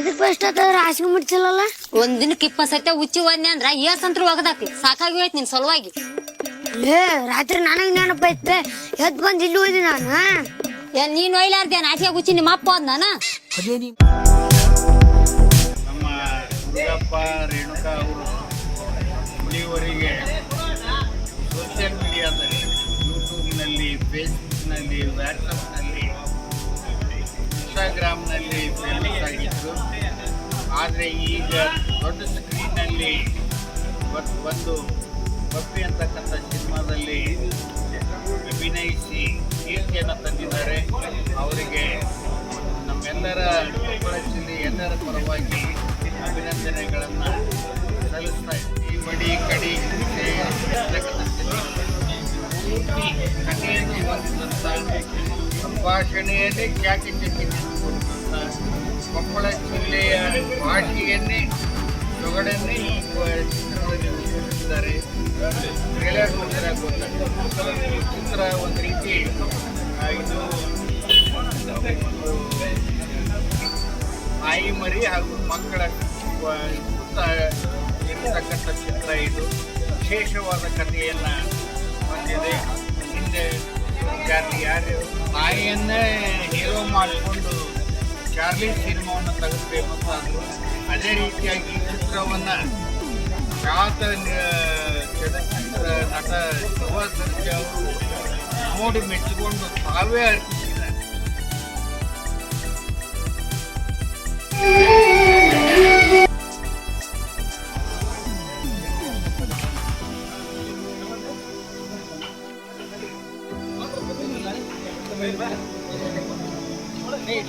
ಎದಕ್ ಫಸ್ಟ್ ಆತಂದ್ರ ಹಾಸಿಗೆ ಮುಟ್ಸಿಲ್ಲಲ್ಲ? ಒಂದ್ ದಿನಕ್ಕೆ ಇಪ್ಪತ್ ಸತ್ಯ ಉಚ್ಚಿ ಒಂದೆ ಅಂದ್ರ ಏಸ್ ಅಂತ್ರ ಒಗದಾಕಿ ಸಾಕಾಗಿ ಹೋಯ್ತು ನಿನ್ ಸಲುವಾಗಿ. ಏ ರಾತ್ರಿ ನನಗ್ ನೆನಪ ಐತೆ. ಎದ್ ಬಂದ್ ಇಲ್ಲಿ ಹೋಯ್ದಿ ನಾನು ಏನ್ ನೀನ್ ಒಯ್ಲಾರ್ದೆ ನಾಚಿಗೆ ಉಚ್ಚಿ ನಿಮ್ಮ ಅಪ್ಪ ಅದ್ ನಾನ ನಮ್ಮ ಹುಡುಗಪ್ಪ ರೇಣುಕಾ ಅವರು ಇಲ್ಲಿವರೆಗೆ ಸೋಷಿಯಲ್ ಮೀಡಿಯಾದಲ್ಲಿ ಯೂಟ್ಯೂಬ್ನಲ್ಲಿ ಫೇಸ್ಬುಕ್ನಲ್ಲಿ ವ್ಯಾಟ್ಸಪ್ನಲ್ಲಿ ಆದರೆ ಈಗ ದೊಡ್ಡ ಸ್ಕ್ರೀನಲ್ಲಿ ಒಂದು ಪಪ್ಪಿ ಅಂತಕ್ಕಂಥ ಸಿನಿಮಾದಲ್ಲಿ ಅಭಿನಯಿಸಿ ಕೀರ್ತಿಯನ್ನು ತಂದಿದ್ದಾರೆ. ಅವರಿಗೆ ನಮ್ಮೆಲ್ಲರ ಕೊಪ್ಪಳ ಎಲ್ಲರ ಪರವಾಗಿ ಅಭಿನಂದನೆಗಳನ್ನು ಸಲ್ಲಿಸ್ತಾ. ಈ ಬಡಿ ಕಡಿ ಪೂರ್ತಿ ಕಥೆಯನ್ನು ಹೊಂದಿದಂಥ ಸಂಭಾಷಣೆಯನ್ನೇ ಖ್ಯಾತಿ ತೆಗೆದುಕೊಂಡಂಥ ಸೊಗಡನ್ನೇ ಈ ಚಿತ್ರದಲ್ಲಿ ಉಪಯೋಗಿಸಿದ್ದಾರೆ ಟ್ರೇಲರ್ ನೋಡಿದ್ರೆ ಚಿತ್ರ ಒಂದು ರೀತಿ ಇದು ನಾಯಿ ಮರಿ ಹಾಗೂ ಮಕ್ಕಳ ಸುತ್ತ ಇರತಕ್ಕಂಥ ಚಿತ್ರ ಇದು. ವಿಶೇಷವಾದ ಕಥೆಯನ್ನ ಹೊಂದಿದೆ. ಹಿಂದೆ ಯಾರು ನಾಯಿಯನ್ನೇ ಹೀರೋ ಮಾಡಿಕೊಂಡು ಚಾರ್ಲಿ ಸಿನಿಮಾವನ್ನು ತೆಗೆಸಬೇಕಂತಾದರೂ ಅದೇ ರೀತಿಯಾಗಿ ಚಿತ್ರವನ್ನು ಖ್ಯಾತ ಚಲನಚಿತ್ರ ನಟ ಶಿವಸರ್ಜಿ ಅವರು ನೋಡಿ ಮೆಚ್ಚಿಕೊಂಡು ತಾವೇ ಅರ್ಪಿಸಿದ್ದಾರೆ Hey,